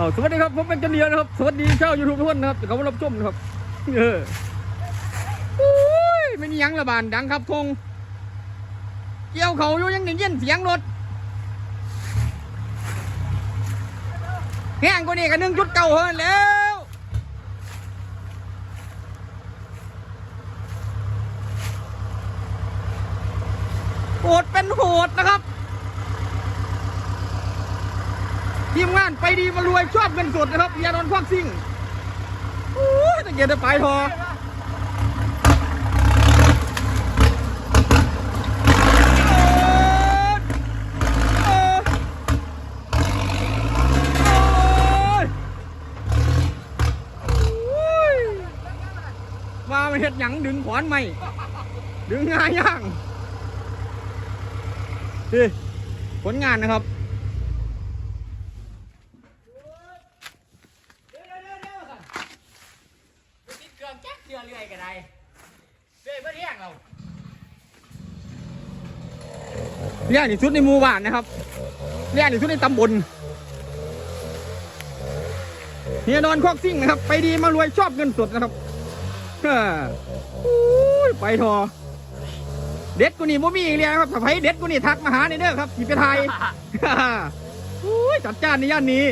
อ้าสวัสดีครับผมเป็นจันเดียนะครับ สวัสดีชาวยูทูบทุกคนนะครับที่เขามารับชมนะครับ เออโอ้ยไม่มียังระบานดังครับคง เกี่ยวเขาอยู่ยังได้ยินเสียงรถแห้งกว่านี้กันหนึ่งจุดเก่าเฮินแล้วโหดเป็นโหดนะครับ ทีมงานไปดีมารวยชอบเงินสดนะครับยานอนควักซิ่งโอ้ยตะเกียบตะปลายทอโอ๊ยโอ๊ยโอ๊ยมามันเห็ดหยังดึงขวานไม่ดึงงาย่างนี่ผลงานนะครับ ติดเครื่องจักเชื่อเรื่อยกันได้เรื่อยเพื่อเที่ยงเราเรียกที่สุดในหมู่บ้านนะครับเรียกที่สุดในตำบลเฮียนอนคอกซิ่งนะครับ ไปดีมารวยชอบเงินสดนะครับเฮ้ออุ้ยไปทอเด็ดกูนี่บ่มีอีกแล้วครับถ้าไผเด็ดกูนี่ทักมาหาในเด้อครับสิไปไทยอุ้ยจัดจ้านในย่านนี้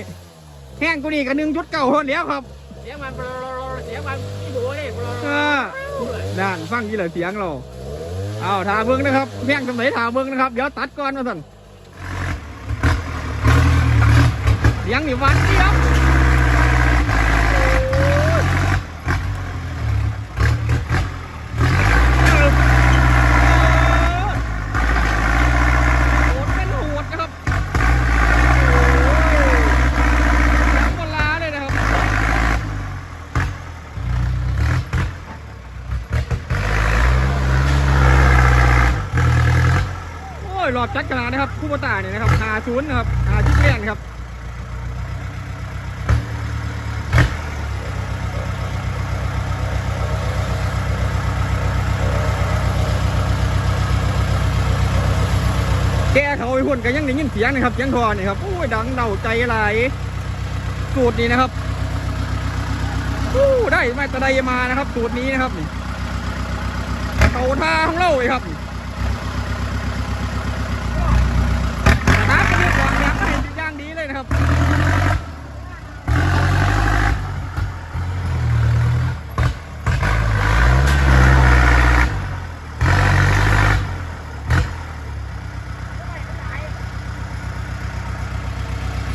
แห้งกูนี่กับหนึ่งจุดเก้าคนแล้วครับ สียงมันเสียงมันที่ดูเลยอ่านฟังยี่เหลยเสียงเราเอาถาเบิ้งนะครับแพงสมัยถาเบิ้งนะครับ เดี๋ยวตัดก่อนมาสั่นเสียงนี่หวันเจี๊ยบโหดเป็นโหดนะครับโอ้ยยังบนลาเลยนะครับ โอ้ ยหลอดจัดขนาดนะครับคู่ปตาเนี่ยนะครับหาศูนย์นะครับหาชุดแรกครับแกเขาไอ้คนก็ยังได้ยินเสียงนะครับเสียงทอนี่ครับโอ้ยดังเดาใจไหลสูตรนี้นะครับโอ้ได้มาตะไดมานะครับ สูตรนี้นะครับเขาท่าของเราเลยครับ น้ำกระเด็นก่อนยังไม่เห็นย่างดีเลย นะครับ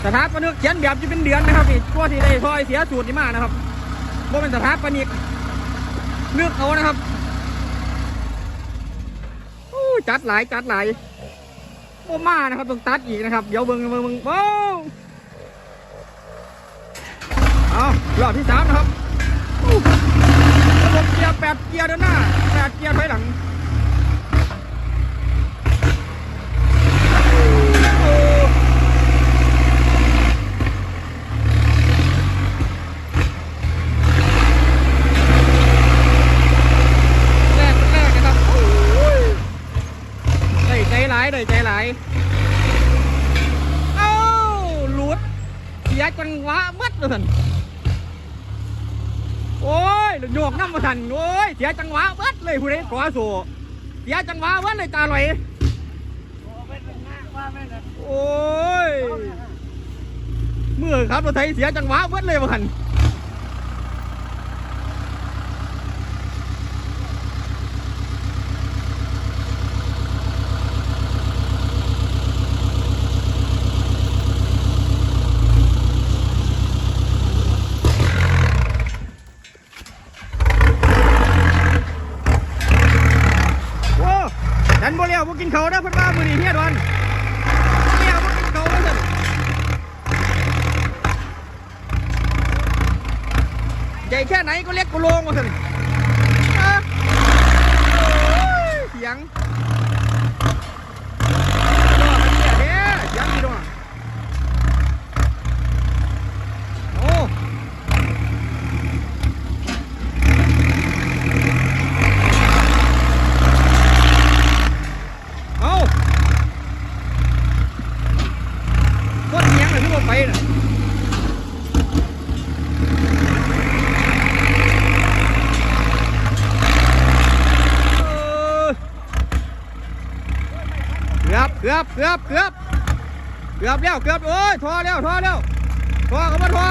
สถาปนิกเขียนแบบจะเป็นเดือนนะครับนี่ตัวที่ได้พอยเสียสูตรนี่มากนะครับว่าเป็นสถาปนิกเลือกเขานะครับโอ้จัดหลายจัดหลาย โอมานะครับต้องตัดอีกนะครับ เดี๋ยวเบิ้งเบิ้งเบิ้งโอ้เอารอบที่สามนะครับระบบเกียร์แปดเกียร์เดินหน้าแปดเกียร์ถอยหลังโอ้แรกแรกนะครับโอ้ย ได้ใจหลายได้ใจหลายเอ้าหลุดเสียจังหวะมัดเลยสันโอ้ยโยกน้ำมาสันโอ้ยเสียจังหวะเบิดเลยผู้ใดขอสู่เสียจังหวะเบิดเลยตาลอยโอ้ยเมื่อครับรถไทยเสียจังหวะเบิดเลยมาสันโอ้ดันบ่เลี้ยวบ่ กินเขาได้พันว่ามือนีเฮียดอนเลี้ยวบ่กินเขาวว่าซั่นใหญ่แค่ไหนก็เล็กกูโลงมาซั่นอะโอ้ยเสียงรอดนเนี่ยเด้เสียงดีดวยโอ้ เอาต้นเมียงเลยที่ว่าไปน่ะ อบเกือบเกือบเกือบแล้วเกือบโอ้ยทอแล้วทอแล้วทอก็มาทอ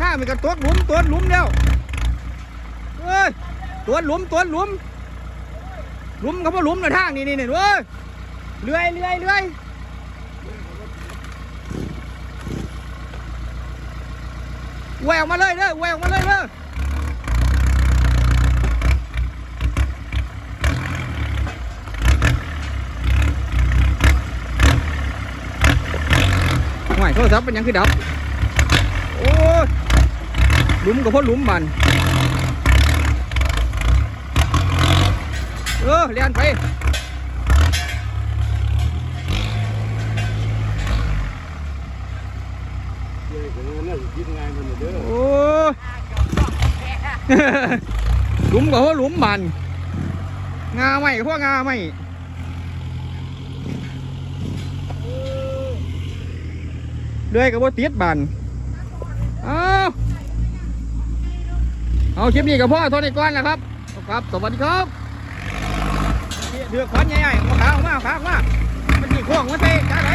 ข้างมีกระตัวหลุมตัวหลุมแล้วเอ้ยตัวหลุมตัวหลุมหลุมเขาบ่หลุมในทางนี่นี่นี่เว้ยเลื่อยเลื่อยเลื่อยแหวกมาเลยเด้อแหวกมาเลยเด้อ ห่วยโทรศัพท์เป็นยังคือดับ โอ้หลุมกับพ่อหลุมบันเออเรียนไปโอ้หลุมกับพ่อหลุมบันงาไม่พ่องาไม่ เลยกับพ่ติดบันเอาเอาคลิปนี้กับพ่อโทษในก้อนนะครับ ครับ สวัสดีครับเดือดขอนใหญ่ๆเอาขาออกมาเอาขาออกมามันจีโค้งมันเตะจ้าไหน